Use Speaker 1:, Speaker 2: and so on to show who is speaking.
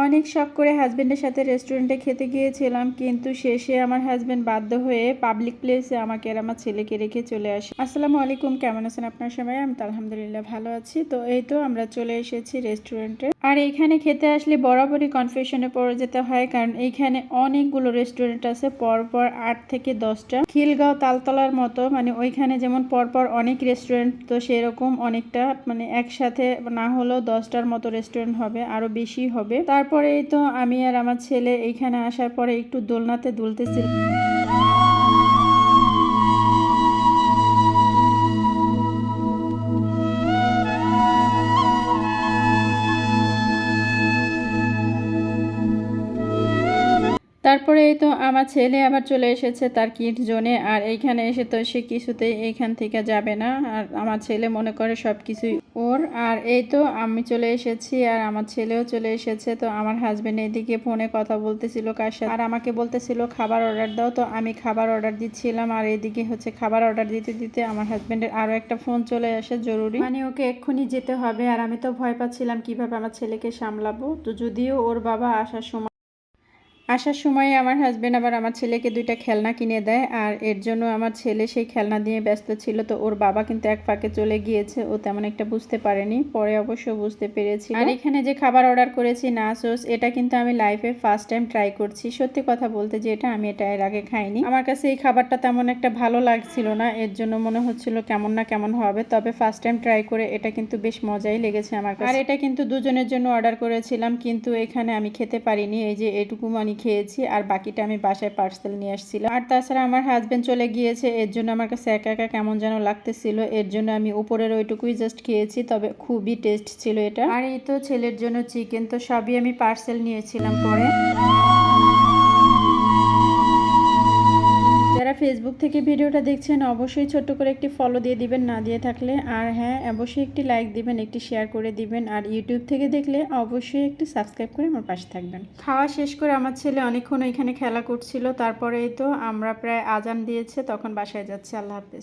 Speaker 1: অনেক শখ করে হাজবেন্ডের সাথে রেস্টুরেন্টে খেতে গিয়েছিলাম, কিন্তু শেষে আমার হাজব্যান্ড বাধ্য হয়ে পাবলিক প্লেসে আমাকে আর আমার ছেলেকে রেখে চলে আসে। আসসালামু আলাইকুম, কেমন আছেন আপনার সবাই? আমি তো আলহামদুলিল্লাহ ভালো আছি। তো এই তো আমরা চলে এসেছি রেস্টুরেন্টে আর এইখানে খেতে আসলে বরাবরই কনফিউশনে পড়ে যেতে হয়, কারণ এইখানে অনেকগুলো রেস্টুরেন্ট আছে, পরপর আট থেকে দশটা। খিলগাঁও তালতলার মতো মানে ওইখানে যেমন পরপর অনেক রেস্টুরেন্ট তো সেরকম অনেকটা মানে একসাথে না হলেও দশটার মতো রেস্টুরেন্ট হবে, আরও বেশি হবে। তারপরেই তো আমি আর আমার ছেলে এইখানে আসার পরে একটু দোলনাতে দুলতেছিল আমার ছেলে আবার চলে এসেছে তার কিট জোনে, আর এইখানে এসে তো সে কিছুতেই এইখান থেকে যাবে না, আর আমার ছেলে মনে করে সব কিছুই ওর। আর এই তো আমি চলে এসেছি, আর আমার ছেলেও চলে এসেছে। তো আমার হাজবেন্ড এদিকে ফোনে কথা বলতেছিল কার সাথে, আর আমাকে বলতেছিল, খাবার অর্ডার দাও। তো আমি খাবার অর্ডার দিচ্ছিলাম, আর এদিকে হচ্ছে খাবার অর্ডার দিতে দিতে আমার হাজবেন্ডের আরও একটা ফোন চলে আসে, জরুরি। মানে ওকে এক্ষুনি যেতে হবে, আর আমি তো ভয় পাচ্ছিলাম কীভাবে আমার ছেলেকে সামলাবো। তো যদিও ওর বাবা আসার সময় আসার সময় আমার হাজবেন্ড আবার আমার ছেলেকে দুইটা খেলনা কিনে দেয়, আর এর জন্য আমার ছেলে সেই খেলনা দিয়ে ব্যস্ত ছিল। তো ওর বাবা কিন্তু এক ফাঁকে চলে গিয়েছে, ও তেমন একটা বুঝতে পারেনি। পরে অবশ্য বুঝতে পেরেছি আর এখানে যে খাবার অর্ডার করেছি নাসোস এটা কিন্তু আমি লাইফে ফার্স্ট টাইম ট্রাই করছি। সত্যি কথা বলতে যে এটা আমি এটা এর আগে খাইনি। আমার কাছে এই খাবারটা তেমন একটা ভালো লাগছিল না, এর জন্য মনে হচ্ছিল কেমন না কেমন হবে। তবে ফার্স্ট টাইম ট্রাই করে এটা কিন্তু বেশ মজাই লেগেছে আমার কাছে। আর এটা কিন্তু দুজনের জন্য অর্ডার করেছিলাম, কিন্তু এখানে আমি খেতে পারিনি। এই যে এটুকু মানে খেয়েছি আর বাকিটা আমি বাসায় পার্সেল নিয়ে আসছিলাম। আর তাছাড়া আমার হাজব্যান্ড চলে গিয়েছে, এর জন্য আমার কাছে একা একা কেমন যেন লাগতেছিল। এর জন্য আমি উপরের ওইটুকুই জাস্ট খেয়েছি, তবে খুবই টেস্ট ছিল এটা। আর এই তো ছেলের জন্য চিকেন তো সবই আমি পার্সেল নিয়েছিলাম পরে। ফেসবুক থেকে ভিডিওটা দেখছেন, অবশ্যই ছোট্ট করে একটি ফলো দিয়ে দিবেন, না দিয়ে থাকলে আর হ্যাঁ অবশ্যই একটি লাইক দিবেন, একটি শেয়ার করে দিবেন, আর ইউটিউব থেকে দেখলে অবশ্যই একটি সাবস্ক্রাইব করে আমার পাশে থাকবেন। খাওয়া শেষ করে আমার ছেলে অনেকক্ষণ এখানে খেলা করছিল, তারপরেই তো আমরা প্রায় আজান দিয়েছে, তখন বাসায় যাচ্ছি, আল্লাহ হাফেজ।